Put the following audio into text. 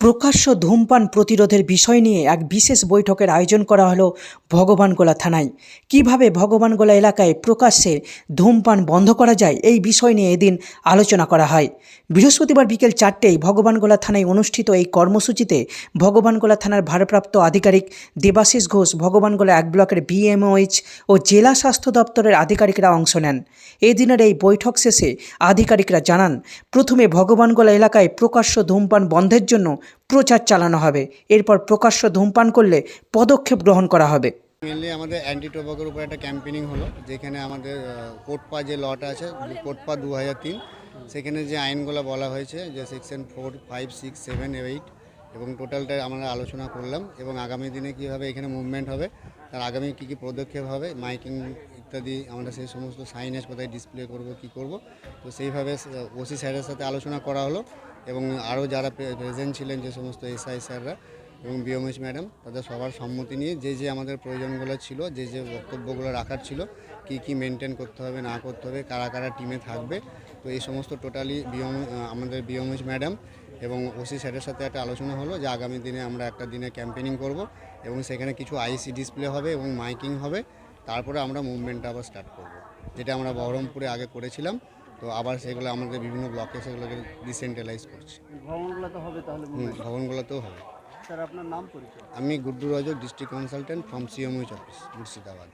প্রকাশ্য ধূমপান প্রতিরোধের বিষয় নিয়ে এক বিশেষ বৈঠকের আয়োজন করা হলো ভগবানগোলা থানায়। কীভাবে ভগবানগোলা এলাকায় প্রকাশ্যে ধূমপান বন্ধ করা যায় এই বিষয় নিয়ে এদিন আলোচনা করা হয়। বৃহস্পতিবার বিকেল চারটেই ভগবানগোলা থানায় অনুষ্ঠিত এই কর্মসূচিতে ভগবানগোলা থানার ভারপ্রাপ্ত আধিকারিক দেবাশিস ঘোষ, ভগবানগোলা এক ব্লকের বিএমওএইচ ও জেলা স্বাস্থ্য দপ্তরের আধিকারিকরা অংশ নেন। এদিনের এই বৈঠক শেষে আধিকারিকরা জানান, প্রথমে ভগবানগোলা এলাকায় প্রকাশ্য ধূমপান বন্ধের জন্য প্রচার চালানো হবে। এরপর প্রকাশ্য ধূমপান করলে পদক্ষেপ গ্রহণ করা হবে। মেনলি আমাদের অ্যান্টি টোবাকোর উপর একটা ক্যাম্পেনিং হলো, যেখানে আমাদের কোটপা যে লটা আছে, কোটপা দু তিন, সেখানে যে আইনগুলো বলা হয়েছে যে section four five six seven eight এবং টোটালটা আমরা আলোচনা করলাম এবং আগামী দিনে কীভাবে এখানে মুভমেন্ট হবে, তার আগামী কী কী পদক্ষেপ হবে মাইকিং ইত্যাদি, আমরা সেই সমস্ত সাইনেজ কোথায় ডিসপ্লে করব, কি করব, তো সেইভাবে ওসি স্যারের সাথে আলোচনা করা হলো। এবং আরও যারা প্রেজেন্ট ছিলেন যে সমস্ত এসআই স্যাররা এবং বিওমেশ ম্যাডাম, তাদের সবার সম্মতি নিয়ে যে যে আমাদের প্রয়োজনগুলো ছিল, যে যে বক্তব্যগুলো রাখার ছিল, কি কি মেনটেন করতে হবে, না করতে হবে, কারা কারা টিমে থাকবে, তো এই সমস্ত টোটালি বিয়ম আমাদের বিওমেশ ম্যাডাম এবং ওসি স্যারের সাথে একটা আলোচনা হলো যে আগামী দিনে আমরা একটা দিনে ক্যাম্পেনিং করব এবং সেখানে কিছু আইসি ডিসপ্লে হবে এবং মাইকিং হবে, তারপরে আমরা মুভমেন্টটা আবার স্টার্ট করব। যেটা আমরা বহরমপুরে আগে করেছিলাম। তো আবার সেগুলো আমাদের বিভিন্ন ব্লকে সেগুলোকে ডিসেন্ট্রালাইজ করছে। হবে তাহলে ভবনগুলোতেও হবে। স্যার আপনার নাম পরিচয়? আমি Guddu Rajak district consultant from CMH office Murshidabad.